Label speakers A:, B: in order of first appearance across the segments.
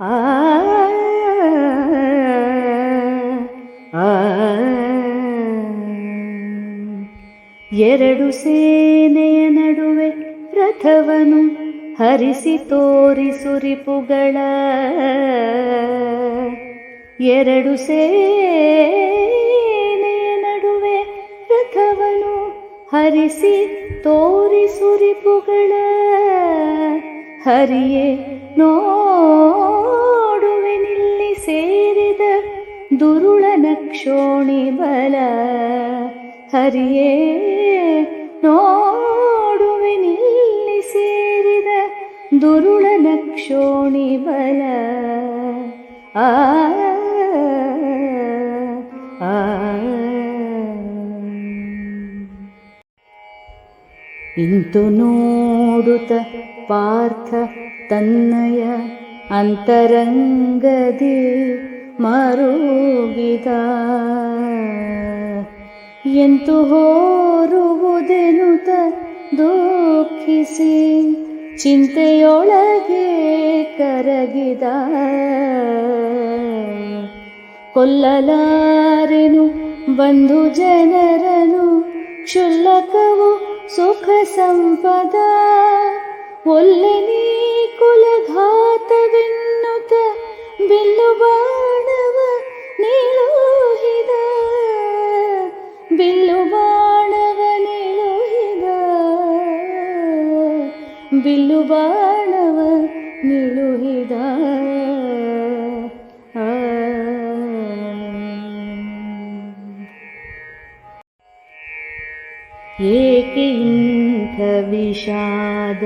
A: ಆ ಎರಡು ಸೇನೆಯ ನಡುವೆ ರಥವನು ಹರಿಸಿ ತೋರಿಸುರಿಪುಗಳ ಎರಡು ಸೇನೆಯ ನಡುವೆ ರಥವನು ಹರಿಸಿ ತೋರಿಸುರಿಪುಗಳ ಹರಿಯೇ ನೋಡುವೆ ದುರುಳನ ಕ್ಷೋಣಿ ಬಲ ಹರಿಯೇ ನೋಡುವೆ ನಿಲ್ಲಿ ಸೇರಿದ ದುರುಳನ ಕ್ಷೋಣಿ ಬಲ ಆ ಆ ಇಂತು ನೋಡುತ್ತ ಪಾರ್ಥ ತನ್ನಯ ಅಂತರಂಗದಿ ಮರುಗಿದ. ಎಂತು ಹೋರುವುದೆನುತ ದುಃಖಿಸಿ, ಚಿಂತೆಯೊಳಗೆ ಕರಗಿದ. ಕೊಲ್ಲಲಾರೆನು, ಬಂಧು ಜನರನು, ಕ್ಷುಲ್ಲಕವು ಸುಖ ಸಂಪದ. ಒಲ್ಲೆ ನೀ ಕುಲಘಾತವೆನ್ನುತ್ತ ಬಿಲ್ಲು ಬಾಣವ ನಿಲುಹಿದ ಬಿಲ್ಲು ಬಾಣವ ನಿಲುಹಿದ ಬಿಲ್ಲು ಬಾಣವ ನಿಲುಹಿದ ಆ ಏಕೆ ಇಂಥ ವಿಷಾದ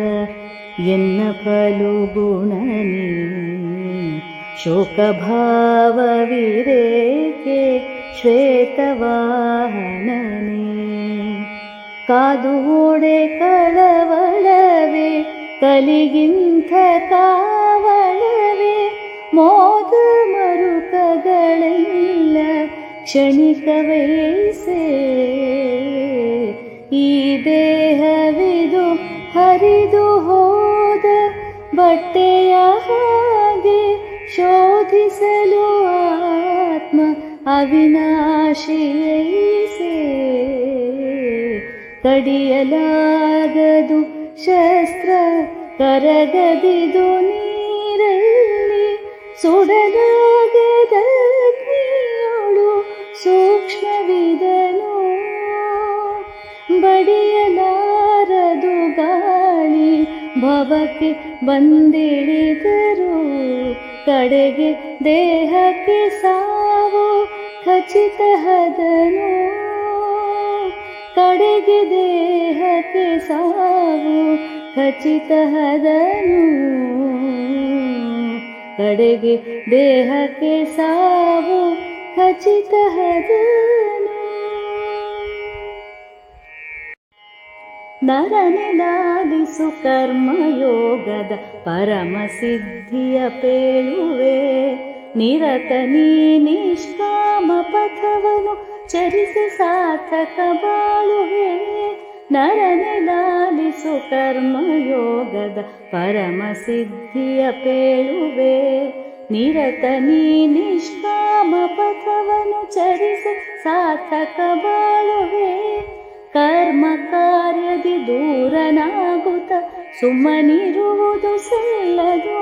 A: ಎನ್ನ ಫಲು ಗುಣನಿ ಶೋಕಭಾವವಿರೇಕೆ ಶ್ವೇತವಾಹನನೇ ಕಾದು ಓಡೆ ಕಳವಳವೇ ಕಲಿಗಿಂಥ ಕಾವಳವೇ ಮೋದ ಮರುಕಗಳೆಲ್ಲ ಕ್ಷಣಿಕವೈಸೆ ಈ ದೇಹವಿದು ಹರಿದು ಹೋದ ಬಟ್ಟೆಯ ಹಾಗೆ ಶೋಧಿಸಲು ಆತ್ಮ ಅವಿನಾಶಿಯೈಸೆ ಕಡಿಯಲಾಗದು ಶಸ್ತ್ರ ಕರಗದಿದು ನೀರಲ್ಲಿ ಸುಡಲಾಗದ ಅಗ್ನಿಯೋಳು ಸೂಕ್ಷ್ಮವಿದನು ಬಡಿಯಲಾರದು ಗಾಳಿ ಭವಕ್ಕೆ ಬಂದಿಳಿದರು ಕಡೆಗೆ ದೇಹಕ್ಕೆ ಸಾವು, ಖಚಿತ ಹದನು. ಕಡೆಗೆ ದೇಹಕ್ಕೆ ಸಾವು, ಖಚಿತ ಹದನು. ಕಡೆಗೆ ದೇಹಕ್ಕೆ ಸಾವು, ಖಚಿತ ಹದನು. ನರನಿಲಾಲಿಸು ಕರ್ಮಯೋಗದ ಪರಮ ಸಿದ್ಧಿಯ ಪೇಳುವೆ ನಿರತ ನೀ ನಿಷ್ಕಾಮ ಪಥವನು ಚರಿಸಿ ಸಾರ್ಥಕ ಬಾಳುವೆ ನರನಿಲಾಲಿಸು ಕರ್ಮಯೋಗದ ಪರಮ ಸಿದ್ಧಿಯ ಪೇಳುವೆ ನಿರತ ನೀ ನಿಷ್ಕಾಮ ಪಥವನು ಚರಿಸಿ ಸಾರ್ಥಕ ಬಾಳುವೆ ಕರ್ಮ ಕಾರ್ಯದಿ ದೂರನಾಗುತ್ತ ಸುಮ್ಮನಿರುವುದು ಸಲ್ಲದು.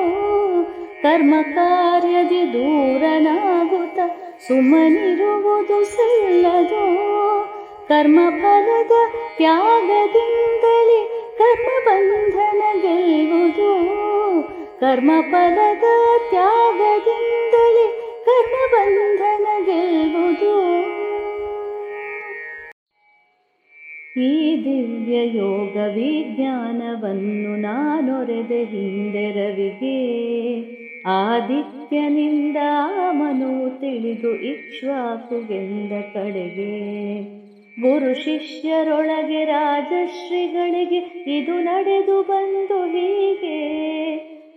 A: ಕರ್ಮ ಕಾರ್ಯದಿ ದೂರನಾಗುತ್ತ ಸುಮ್ಮನಿರುವುದು ಸಲ್ಲದು. ಕರ್ಮ ಫಲದ ತ್ಯಾಗದಿಂದಲೇ ಕರ್ಮ ಬಂಧನ ಗೆಲ್ಲುವುದು. ಕರ್ಮ ಫಲದ ತ್ಯಾಗದಿಂದಲೇ ಕರ್ಮ ಬಂಧನ ಗೆಲ್ಲುವುದು. ಈ ದಿವ್ಯ ಯೋಗ ವಿಜ್ಞಾನವನ್ನು ನಾನೊರೆದೆ ಹಿಂದೆರವಿಗೆ. ಆದಿತ್ಯನಿಂದ ಮನು ತಿಳಿದು ಇಕ್ಷ್ವಾಕುಗೆಂದ ಕಡೆಗೆ. ಗುರು ಶಿಷ್ಯರೊಳಗೆ ರಾಜಶ್ರೀಗಳಿಗೆ ಇದು ನಡೆದು ಬಂದು ಹೀಗೆ.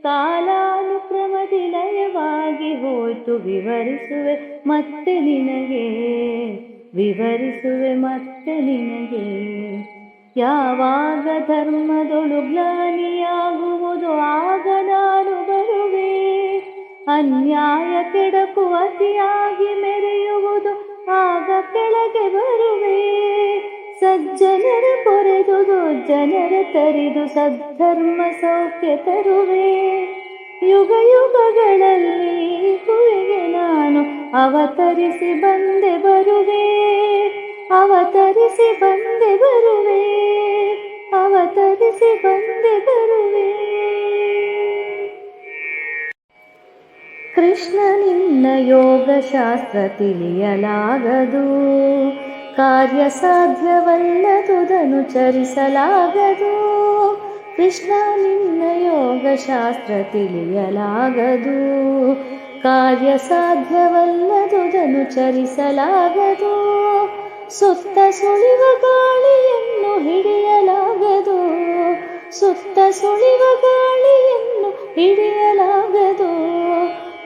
A: ಕಾಲಾನುಕ್ರಮದಿ ಲಯವಾಗಿ ಹೋಯ್ತು ವಿವರಿಸುವೆ ಮತ್ತೆ ನಿನಗೆ. ವಿವರಿಸುವೆ ಮತ್ತೆ ನಿನಗೆ ಯಾವಾಗ ಧರ್ಮದೊಳು ಗ್ಲಾನಿಯಾಗುವುದು ಆಗ ನಾನು ಬರುವೆ. ಅನ್ಯಾಯ ಕೆಡಕು ಅತಿಯಾಗಿ ಮೆರೆಯುವುದು ಆಗ ಕೆಳಗೆ ಬರುವೆ. ಸಜ್ಜನರ ಪೊರೆದು ಜನರ ತರಿದು ಸದ್ಧರ್ಮ ಸೌಖ್ಯ ತರುವೆ. ಯುಗ ಯುಗಗಳಲ್ಲಿ ನಾನು ಅವತರಿಸಿ ಬಂದೆ ಬರುವೆ, ಅವತರಿಸಿ ಬಂದೆ ಬರುವೆ, ಅವತರಿಸಿ ಬಂದೆ ಬರುವೆ. ಕೃಷ್ಣ ನಿನ್ನ ಯೋಗಶಾಸ್ತ್ರ ತಿಳಿಯಲಾಗದು, ಕಾರ್ಯ ಸಾಧ್ಯವಲ್ಲದುದನು ಚರಿಸಲಾಗದು. ಕೃಷ್ಣ ನಿನ್ನ ಯೋಗಶಾಸ್ತ್ರ ತಿಳಿಯಲಾಗದು ಕಾರ್ಯ ಸಾಧ್ಯವಲ್ಲದು ಚರಿಸಲಾಗದು. ಸುತ್ತ ಸುಳಿವ ಗಾಳಿಯನ್ನು ಹಿಡಿಯಲಾಗದು. ಸುತ್ತ ಸುಳಿವ ಗಾಳಿಯನ್ನು ಹಿಡಿಯಲಾಗದು.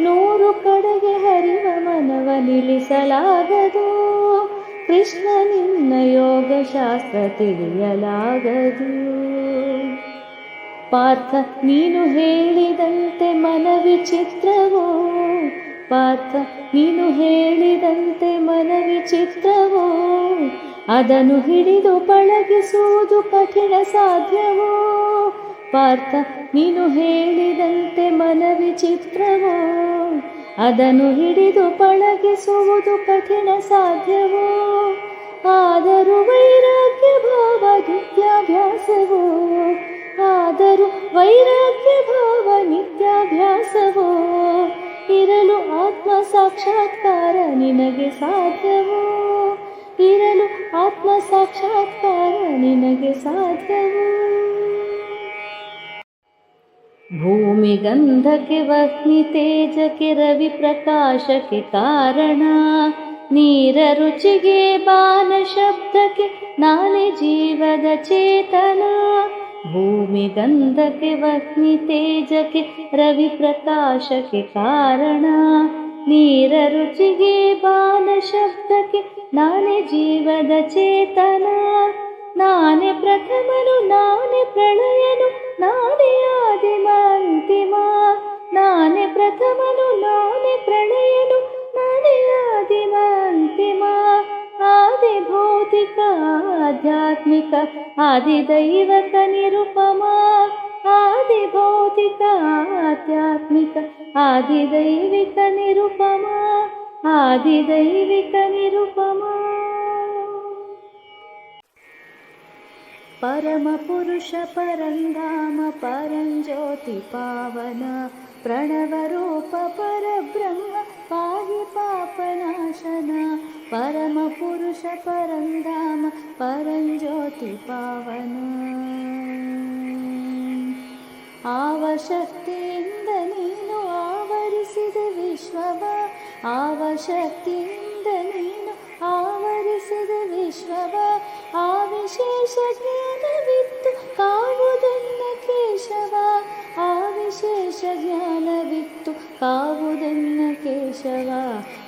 A: ನೂರು ಕಡೆಗೆ ಹರಿವ ಮನವ ನಿಲ್ಲಿಸಲಾಗದು. ಕೃಷ್ಣ ನಿನ್ನ ಯೋಗಶಾಸ್ತ್ರ ತಿಳಿಯಲಾಗದು. ಪಾರ್ಥ, ನೀನು ಹೇಳಿದಂತೆ ಮನವಿಚಿತ್ರವೋ ಪಾರ್ಥ, ನೀನು ಹೇಳಿದಂತೆ ಮನವಿಚಿತ್ರವೋ ಅದನ್ನು ಹಿಡಿದು ಪಳಗಿಸುವುದು ಕಠಿಣ ಸಾಧ್ಯವೋ? ಪಾರ್ಥ, ನೀನು ಹೇಳಿದಂತೆ ಮನವಿಚಿತ್ರವೋ ಅದನ್ನು ಹಿಡಿದು ಪಳಗಿಸುವುದು ಕಠಿಣ ಸಾಧ್ಯವೋ? ಆದರೂ ವೈರಾಗ್ಯ ಭಾವ ನಿತ್ಯಾಭ್ಯಾಸವೋ ಆದರೂ ವೈರಾಗ್ಯ ಭಾವ ನಿತ್ಯಾಭ್ಯಾಸವೋ? ಇರಲು ಆತ್ಮ ಸಾಕ್ಷಾತ್ಕಾರ ನಿನಗೆ ಸಾಧ್ಯವೋ? ಇರಲು ಆತ್ಮ ಸಾಕ್ಷಾತ್ಕಾರ ನಿನಗೆ ಸಾಧ್ಯವೋ? ಭೂಮಿ ಗಂಧಕ್ಕೆ ವಹ್ನಿ ತೇಜಕ್ಕೆ ರವಿ ಪ್ರಕಾಶಕ್ಕೆ ಕಾರಣ. ನೀರ ರುಚಿಗೆ ಬಾನ ಶಬ್ದಕ್ಕೆ ನಾಲೆ ಜೀವದ ಚೇತನ. ಭೂಮಿ ಗಂಧಕ್ಕೆ ವಹ್ನಿ ತೇಜಕ್ಕೆ ರವಿ ಪ್ರಕಾಶಕ್ಕೆ ಕಾರಣ ನೀರ ರುಚಿಗೆ ಬಾನ ಶಬ್ದಕ್ಕೆ ನಾನೇ ಜೀವದ ಚೇತನ भूमिगन्धके वह्नितेजके रविप्रकाशके कारण नीररुचिगे बालशब्दके नाने जीवद चेतना। नाने प्रथमनु नाने प्रलयनु नाने मान्तिमा। नाने प्रथमनु नाने प्रलयनु नाने मान्तिमादि आदिभौतिक आध्यात्मिक आदिदैवतनिरुपमा आदिभौतिक आध्यात्मिक आदिदैविकनिरुपमा आदिदैविकनिरुपमा। परमपुरुष परं धाम परं ज्योति प्रणवरूप परब्रह्म पाहि पापनाशन परमपुरुष परन्धाम परञ्ज्योति पावन ಆವಶಕ್ತಿಯಿಂದ ನೀನು ಆವರಿಸಿದ ವಿಶ್ವವ ಆವಶಕ್ತಿಯಿಂದ ನೀನು ಆವರಿಸಿದ ವಿಶ್ವವ ಆ ವಿಶೇಷ ಜ್ಞಾನವಿತ್ತು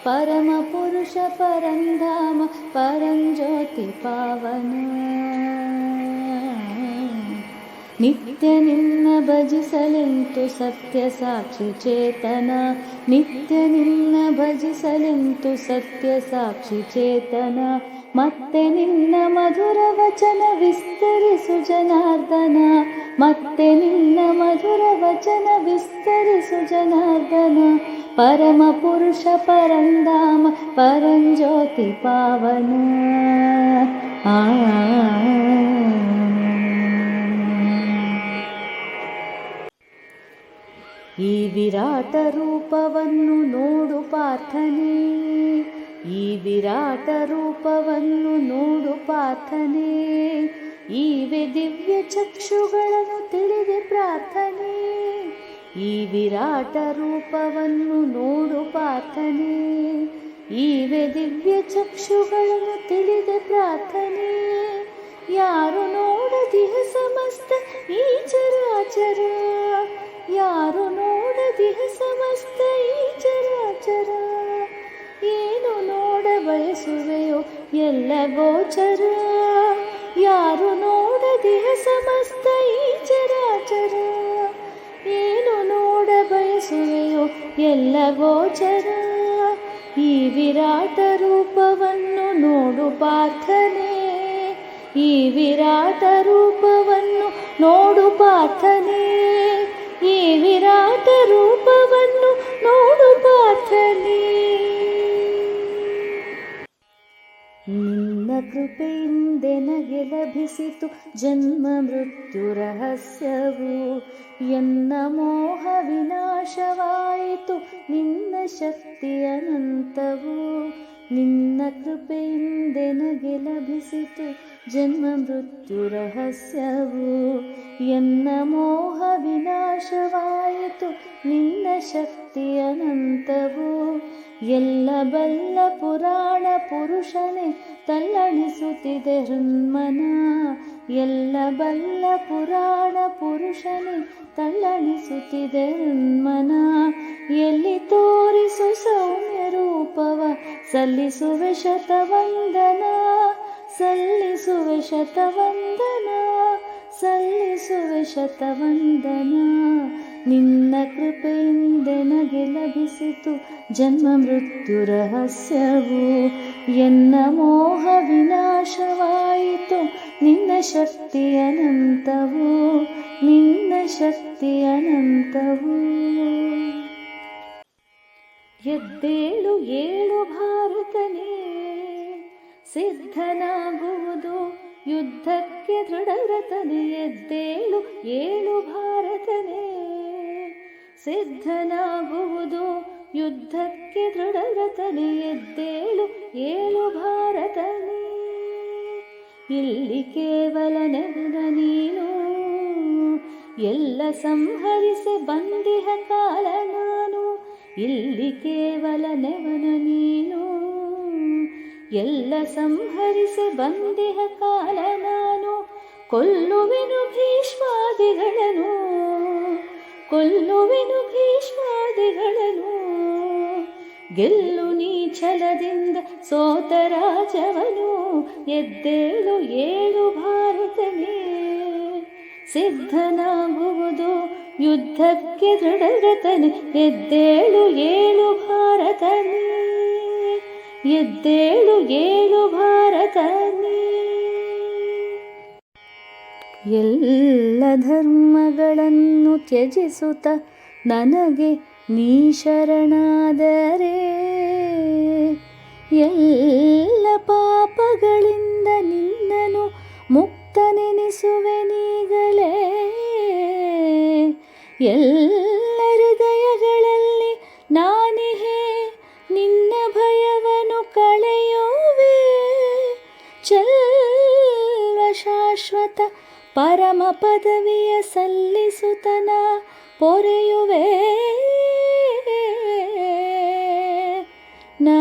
A: ಪರಮ ಪುರುಷ ಪರಂಧಾಮ ಪರಂಜ್ಯೋತಿ ಪಾವನ ನಿತ್ಯ ನಿನ್ನ ಭಜಿಸಲೆಂತು ಸತ್ಯ ಸಾಕ್ಷಿ ಚೇತನ ನಿತ್ಯ ನಿನ್ನ ಭಜಿಸಲೆಂತು ಸತ್ಯ ಸಾಕ್ಷಿ ಚೇತನ ಮತ್ತೆ ನಿನ್ನ ಮಧುರ ವಚನ ವಿಸ್ತರಿಸು ಜನಾರ್ದನ ಮತ್ತೆ ನಿನ್ನ ಮಧುರ ವಚನ ವಿಸ್ತರಿಸು ಜನಾರ್ದನ ಪರಮ ಪುರುಷ ಪರಂಧಾಮ ಪರಂಜ್ಯೋತಿ ಪಾವನ. ಆ. ಈ ವಿರಾಟ ರೂಪವನ್ನು ನೋಡು ಪಾರ್ಥನೆ. ಈ ವಿರಾಟ ರೂಪವನ್ನು ನೋಡು ಪಾರ್ಥನೆ. ಈವೆ ದಿವ್ಯ ಚಕ್ಷುಗಳನ್ನು ತಿಳಿದೆ ಪ್ರಾರ್ಥನೆ. ಈ ವಿರಾಟ ರೂಪವನ್ನು ನೋಡು ಪಾರ್ಥನೆ. ಈವೆ ದಿವ್ಯ ಚಕ್ಷುಗಳನ್ನು ತಿಳಿದ ಪ್ರಾರ್ಥನೆ. ಯಾರು ನೋಡದಿಹ ಸಮಸ್ತ ಈ ಚರಾಚರ? ಯಾರು ನೋಡದಿಹ ಸಮಸ್ತ ಈ ಚರಾಚರ? ಏನು ನೋಡ ಬಯಸುವೆಯೋ ಎಲ್ಲ ಗೋಚರ. ಯಾರು ನೋಡದಿಹ ಸಮಸ್ತ ಎಲ್ಲ ಗೋಚರ. ಈ ವಿರಾಟ ರೂಪವನ್ನು ನೋಡು ಪಾರ್ಥನೆ. ಈ ವಿರಾಟ ರೂಪವನ್ನು ನೋಡು ಪಾರ್ಥನೆ. ಈ ವಿರಾಟ ರೂಪವನ್ನು ನೋಡು ಪಾರ್ಥನೆ. ನಿನ್ನ ಕೃಪೆಯಿಂದೆನಗೆ ಲಭಿಸಿತು ಜನ್ಮ ಮೃತ್ಯು ರಹಸ್ಯವು. ಎನ್ನ ಮೋಹ ವಿನಾಶವಾಯಿತು, ನಿನ್ನ ಶಕ್ತಿ ಅನಂತವು ನಿನ್ನ ಕೃಪೆಯಿಂದೆನಗೆ ಲಭಿಸಿತು, ಜನ್ಮ ಮೃತ್ಯು ರಹಸ್ಯವು ಎನ್ನ ಮೋಹ ವಿನಾಶವಾಯಿತು, ನಿನ್ನ ಶಕ್ತಿ ಅನಂತವು ಎಲ್ಲ ಬಲ್ಲ ಪುರಾಣ ಪುರುಷನೇ ತಲ್ಲಣಿಸುತ್ತಿದೆ ಹೃನ್ಮನ. ಎಲ್ಲ ಬಲ್ಲ ಪುರಾಣ ಪುರುಷನೇ ತಲ್ಲಣಿಸುತ್ತಿದೆ ಹೃನ್ಮನ. ಎಲ್ಲಿ ತೋರಿಸು ಸೌಮ್ಯ ರೂಪವ, ಸಲ್ಲಿಸುವೆ ಶತವಂದನ. ಸಲ್ಲಿಸುವೆ ಶತವಂದನ ಸಲ್ಲಿಸುವೆ ಶತವಂದನ. ನಿನ್ನ ಕೃಪೆಯಿಂದೆನಗೆ ಲಭಿಸಿತು ಜನ್ಮ ಮೃತ್ಯು ರಹಸ್ಯವು. ಎನ್ನ ಮೋಹ ವಿನಾಶವಾಯಿತು, ನಿನ್ನ ಶಕ್ತಿ ಅನಂತವು, ನಿನ್ನ ಶಕ್ತಿ ಅನಂತವು. ಎದ್ದೇಳು, ಏಳು ಭಾರತನೇ, ಸಿದ್ಧನಾಗುವುದು ಯುದ್ಧಕ್ಕೆ ದೃಢರತನೆ ಎದ್ದೇಳು, ಏಳು ಭಾರತನೇ. ಸಿದ್ಧನಾಗುವುದು. ಯುದ್ಧಕ್ಕೆ ದೃಢರತನೆ ಎದ್ದೇಳು. ಏಳು ಭಾರತನೇ. ಇಲ್ಲಿ ಕೇವಲ ನೆನೆದ ನೀನು. ಎಲ್ಲ ಸಂಹರಿಸಿ ಬಂದಿಹ ಕಾಲ ನಾನು. ಇಲ್ಲಿ ಕೇವಲ ನೆವನ ನೀನು. ಎಲ್ಲ ಸಂಹರಿಸಿ ಬಂದಿಹ ಕಾಲ ನಾನು. ಕೊಲ್ಲುವೆನು ಭೀಷ್ಮಾದಿಗಳನ್ನು ಕೊಲ್ಲುವೆನು ಭೀಷ್ಮಾದಿಗಳನ್ನು. ಗೆಲ್ಲು ನೀ ಛಲದಿಂದ ಸೋತ ರಾಜವನು ಎದ್ದೇಳು ಏಳು ಭಾರತನೇ. ಸಿದ್ಧನಾಗುವುದು ಯುದ್ಧಕ್ಕೆ ದೃಢಗತನೆ ಎದ್ದೇಳು ಏಳು ಭಾರತನೇ. ಎದ್ದೇಳು ಏಳು ಭಾರತನೇ. ಎಲ್ಲ ಧರ್ಮಗಳನ್ನು ತ್ಯಜಿಸುತ್ತ ನನಗೆ ನೀ ಶರಣಾದರೆ. ಎಲ್ಲ ಪಾಪಗಳಿಂದ ನಿನ್ನನು ಮುಕ್ತನೆನಿಸುವೆನೀಗಲೇ. ಎಲ್ಲ ಹೃದಯಗಳಲ್ಲಿ ನಾನಿಹೇ, ನಿನ್ನ ಭಯವನ್ನು ಕಳೆಯುವೆ. ಚಲ್ವ ಶಾಶ್ವತ ಪರಮ ಪದವಿಯ ಸಲ್ಲಿಸುತನ ಪೊರೆಯುವೆ. ನಾ